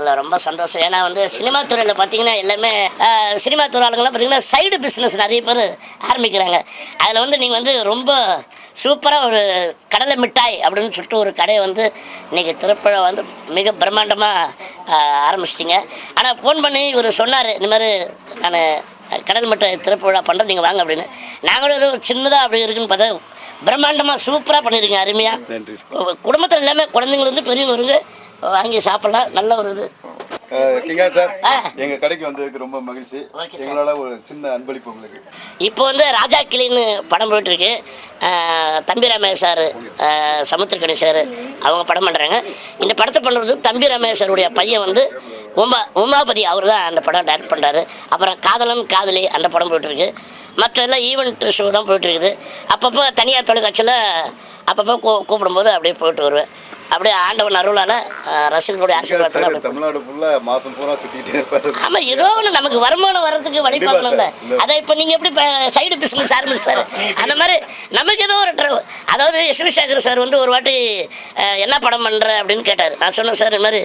இல்லை ரொம்ப சந்தோஷம். ஏன்னா வந்து சினிமா துறையில் பார்த்தீங்கன்னா எல்லாமே சினிமா துறை பார்த்தீங்கன்னா சைடு பிஸ்னஸ் நிறைய பேர் ஆரம்பிக்கிறாங்க. அதில் வந்து நீங்கள் வந்து ரொம்ப சூப்பராக ஒரு கடலை மிட்டாய் அப்படின்னு சொல்லிட்டு ஒரு கடையை வந்து இன்றைக்கி திருப்பழா வந்து மிக பிரம்மாண்டமாக ஆரம்பிச்சிட்டிங்க. ஆனால் ஃபோன் பண்ணி இவர் சொன்னார் இந்த மாதிரி நான் கடல் மிட்டாய் திறப்புழா பண்ணுறேன் நீங்கள் வாங்க அப்படின்னு. நாங்களும் ஏதோ சின்னதாக அப்படி இருக்குன்னு பார்த்தா பிரம்மாண்டமாக சூப்பராக பண்ணியிருக்கீங்க அருமையாக குடும்பத்தில் எல்லாமே குழந்தைங்கலேருந்து பெரியவங்க இருந்து வாங்கி சாப்பிடலாம். நல்ல ஒரு இது. கிங்கா சார். எங்க கடைக்கு வந்ததுக்கு ரொம்ப மகிழ்ச்சி. எங்களால ஒரு சின்ன அன்பளிப்பு உங்களுக்கு. இப்போ வந்து ராஜா கிளின்னு படம் போயிட்டுருக்கு. தம்பி ரமேஷ் சார் சமுத்திரக்கணி சார் அவங்க படம் பண்ணுறாங்க இந்த படத்தை பண்ணுறது தம்பி ரமேஷ் சாருடைய பையன் வந்து உமா உமாபதி அவர் தான் அந்த படம் டைரக்ட் பண்ணுறாரு அப்புறம் காதலன் காதலி அந்த படம் போயிட்டுருக்கு. மற்ற எல்லாம் ஈவெண்ட் ஷோ தான் போயிட்டுருக்குது. அப்பப்போ தனியார் தொலைக்காட்சியில் அப்பப்போ கூ கூப்பிடும்போது அப்படியே போயிட்டு வருவேன். அப்படியே ஆண்டவன் அருளால் ரசிகர்களுடைய ஆசீர்வாதத்தில் தமிழ்நாடு ஃபுல்லா மாசம் பூரா சுத்திட்டே இருப்பாரு. ஆமா ஏதோ ஒன்று நமக்கு வருமானம் வர்றதுக்கு வழி பார்க்கணும்ல. அதை இப்போ நீங்கள் எப்படி சைடு பிஸ்னஸ் ஆரம்பிச்சாரு? அந்த மாதிரி நமக்கு ஏதோ ஒரு ட்ர- அதாவது எஸ் வி சேகர் சார் வந்து ஒரு வாட்டி என்ன படம் பண்ணுற அப்படின்னு கேட்டார். நான் சொன்னேன் சார் இந்த மாதிரி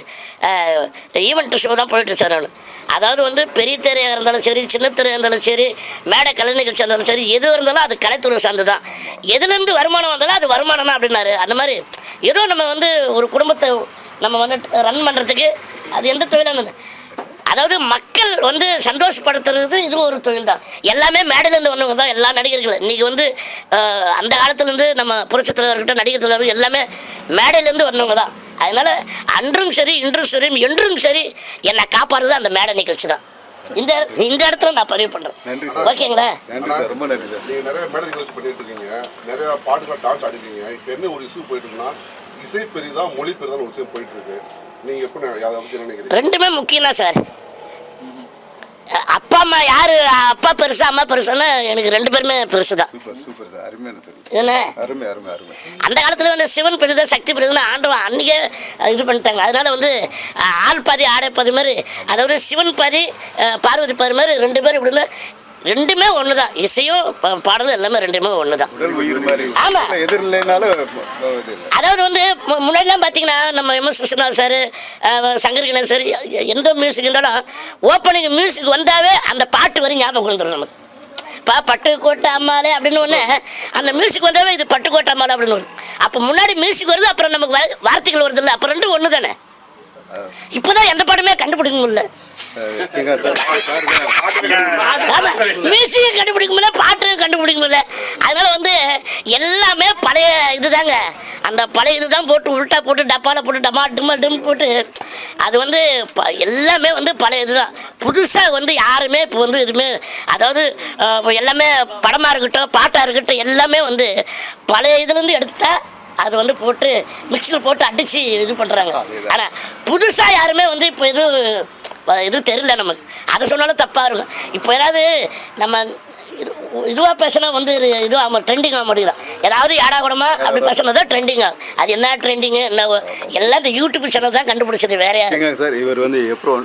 ஈவெண்ட் ஷோ தான் போயிட்டு சார் நான் அதாவது வந்து பெரிய திரையாக இருந்தாலும் சரி சின்ன திரையாக இருந்தாலும் சரி மேடை கலை நிகழ்ச்சியாக இருந்தாலும் சரி எது இருந்தாலும் அது கலைத்துறை சார்ந்து தான் எதுலேருந்து வருமானம் வந்தாலும் அது வருமானம் தான் அப்படின்னாரு. அந்த மாதிரி ஏதோ நம்ம வந்து ஒரு குடும்பத்தை நம்ம வந்து ரன் பண்ணுறதுக்கு அது எந்த தொழிலானது அதாவது மக்கள் வந்து சந்தோஷப்படுத்துறது இதுவும் ஒரு தொழில் தான் எல்லாமே மேடையிலேருந்து வந்தவங்க தான் எல்லா நடிகர்கள். இன்றைக்கி வந்து அந்த காலத்துலேருந்து நம்ம புரட்சித் இருக்கட்டும் நடிகர் தலைவர் எல்லாமே மேடையிலேருந்து வந்தவங்க தான். அதனால் அன்றும் சரி இன்றும் சரி என்றும் சரி என்னை காப்பாடுறது அந்த மேடை நிகழ்ச்சி தான். இந்த இந்த இடத்துல நான் பதிவு சார். ஓகேங்களா? நன்றி சார் ரொம்ப நன்றி சார். நீங்க நிறைய மேடை நிகழ்ச்சி பண்ணிட்டு இருக்கீங்க நிறைய பாட்டுகள் டான்ஸ் ஆடிருக்கீங்க. இப்போ என்ன ஒரு இஷ்யூ போயிட்டு இருக்குன்னா இசை மொழி பெரிதான் ஒரு விஷயம் போயிட்டு இருக்கு நீங்க எப்படி அதை பத்தி என்ன நினைக்கிறீங்க? ரெண்டுமே முக்கியம் தான் சார். அப்பா அம்மா யார்? அப்பா பெருசா அம்மா பெருசுன்னு எனக்கு ரெண்டு பேருமே பெருசு தான் என்ன? அந்த காலத்தில் வந்து சிவன் பெரிதா சக்தி பெரிதுன்னு ஆண்டவன் அன்றைக்கே இது பண்ணிட்டாங்க. அதனால வந்து ஆள் பாதி ஆடை பாதி மாதிரி அதாவது சிவன் பாதி பார்வதி பாதி மாதிரி ரெண்டு பேரும் இப்படின்னு ரெண்டுமே ஒன்று தான் இசையும் பாடலும் எல்லாமே ரெண்டுமே ஒன்று தான் உடல் உயிர் மாதிரி. ஆமா. எதிர் இல்லைனாலும் இது இல்லை. அதாவது வந்து முன்னாடிலாம் பார்த்தீங்கன்னா நம்ம M. S. Viswanath sir Shankar Ganesh sir எந்த மியூசிக் இருந்தாலும் ஓப்பனிங் மியூசிக் வந்தாவே அந்த பாட்டு வரை ஞாபகம் வந்துடும் நமக்கு. இப்போ பட்டுக்கோட்டை அம்மாளே அப்படின்னு ஒன்று அந்த மியூசிக் வந்தாவே இது பட்டுக்கோட்டை அம்மாளே அப்படின்னு வரும். அப்போ முன்னாடி மியூசிக் வருது அப்புறம் நமக்கு வார்த்தைகள் வருது இல்லை அப்போ ரெண்டும் ஒன்று தானே இப்போ தான் எந்த பாட்டுமே கண்டுபிடிக்க முடியல. மியூசிக்கையும் கண்டுபிடிக்க முடியல பாட்டையும் கண்டுபிடிக்க முடியல. அதனால வந்து எல்லாமே பழைய இதுதாங்க. அந்த பழைய இதுதான் போட்டு உள்டா போட்டு டப்பால போட்டு டமா டிம்மா டிம் போட்டு அது வந்து எல்லாமே வந்து பழைய இதுதான். புதுசாக வந்து யாருமே இப்போ வந்து எதுவுமே அதாவது எல்லாமே படமாக இருக்கட்டும் பாட்டாக இருக்கட்டும் எல்லாமே வந்து பழைய இதுலேருந்து எடுத்தா அது வந்து போட்டு மிக்சியில் போட்டு அடித்து இது பண்ணுறாங்க ஆனால் புதுசாக யாருமே வந்து இப்போ எதுவும் இது தெரியல நமக்கு. அதை சொன்னாலும் தப்பாக இருக்கும். இப்போ ஏதாவது நம்ம இது இதுவாக பேசினா வந்து இது இதுவாக ட்ரெண்டிங் ஆக மாட்டேங்கிறான் ஏதாவது ஏடா கூடமா அப்படி பேசினா தான் ட்ரெண்டிங் ஆகும். அது என்ன ட்ரெண்டிங்கு என்ன எல்லாம் இந்த யூடியூப் சேனல் தான் கண்டுபிடிச்சது வேற யாரும். கிங்கா சார் இவர் வந்து எப்ரோன்